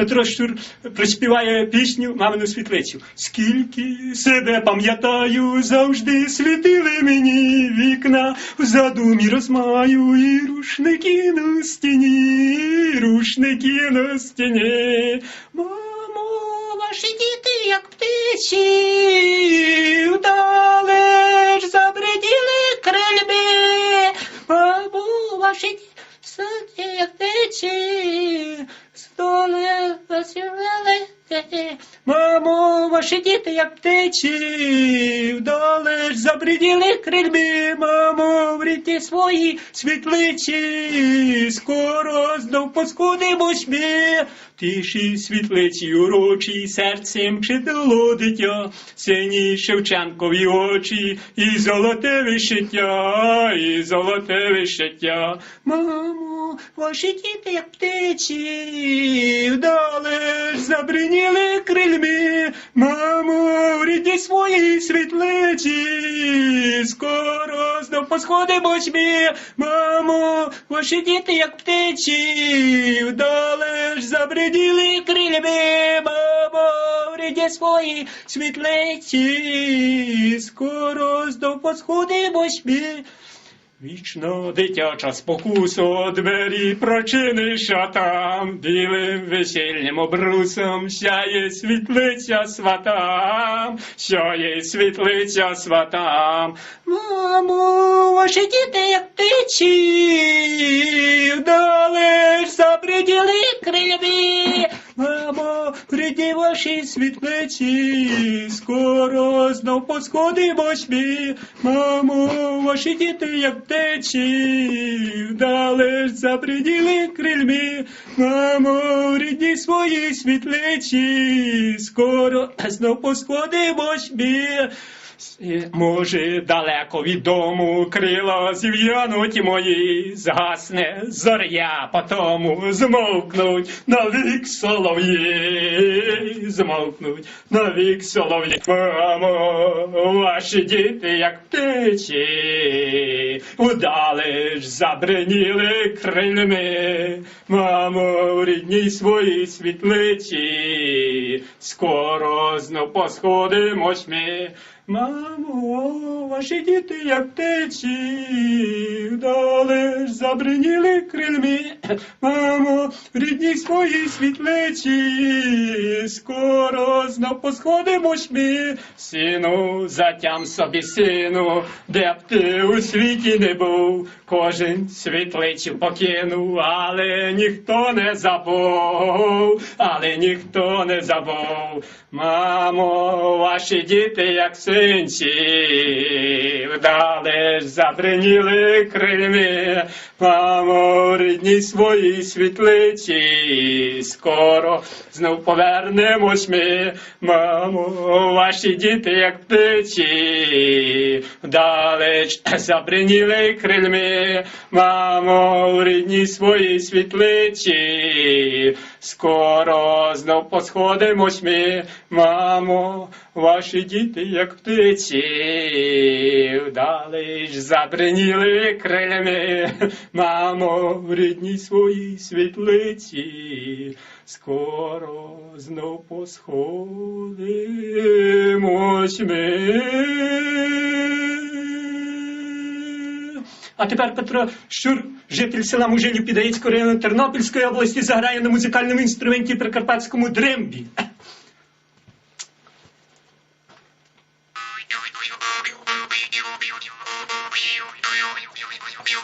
Петро Щур проспіває пісню Мамину світлицю. Скільки себе пам'ятаю, завжди світили мені вікна, в задумі розмаю і рушники на стіні, рушники на стіні. Мамо, ваші діти, як птиці, вдалеч забреділи крильми. Мамо, ваші діти, як птиці, столи засівали. Мамо, ваші діти, як птиці, вдалеч забриділи крильми, мамо, в ріті свої світлиці, скоро знов поскудимось ми. Тиші світлиці урочі, серцем читало дитя, сині Шевченкові очі, і золоте вишиття, і золоте вишиття. Мамо, ваші діти, як птиці, вдалеч забриніли крильми, мамо, в рідні свої світлиці, скоро знов посходимось ми, мамо, ваші діти, як птиці, вдалеч забриділи крильми, мамо, в рідні свої світлиці, скоро знов посходимось ми. Вічно дитяча спокуса, двері прочиниш, а там білим весільним обрусом сяє світлиця сватам, сяє світлиця сватам. Мамо, ваші діти, як птиці, вдалеч забриділи. Мамо, ваші світлиці, скоро знов посходимось ми. Мамо, ваші діти, як птиці, вдалеч за приділи крильми. Мамо, рідні свої світлиці, скоро знов посходимось ми. Е, Може, далеко від дому крила зів'януть мої, згасне зоря, потому змовкнуть навік солов'ї, змовкнуть навік солов'ї. Мамо, ваші діти, як птичі, вдалеч забриніли крильми. Мамо, в рідній своїй світлиці, скоро знов посходимось ми. Мамо, ваші діти, як птиці, вдалеч забриніли крильми. Мамо, в рідній своїй скоро знов посходимось ми. Сину, затям собі, сину, де б ти у світі не був, кожен світлицю покинув, але ніхто не забув, але ніхто не забув. Мамо, ваші діти, як синці, вдалеч забриніли крильми, мамо, рідній своїй світлиці, скоро знов повернемось ми, мамо, ваші діти, як птиці, вдалеч забриніли крильми, мамо, в рідній своїй світлиці, скоро знов посходимось ми, мамо, ваші діти, як птиці, вдалеч забриніли крилями, мамо, в рідній своїй світлиці, скоро знов посходимось ми. А тепер Петро Щур, житель села Мужинів Підаїцького району Тернопільської області, заграє на музикальному інструменті прикарпатському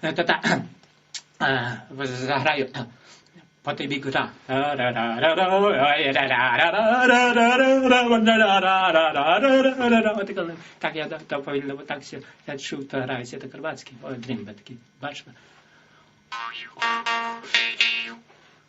та, та, е, заграю е, по тобі кута. Так я то повільно так все, я чув, то грається то карпатський, ой, дрімби такі, бачите?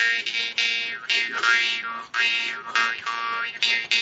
Thank you.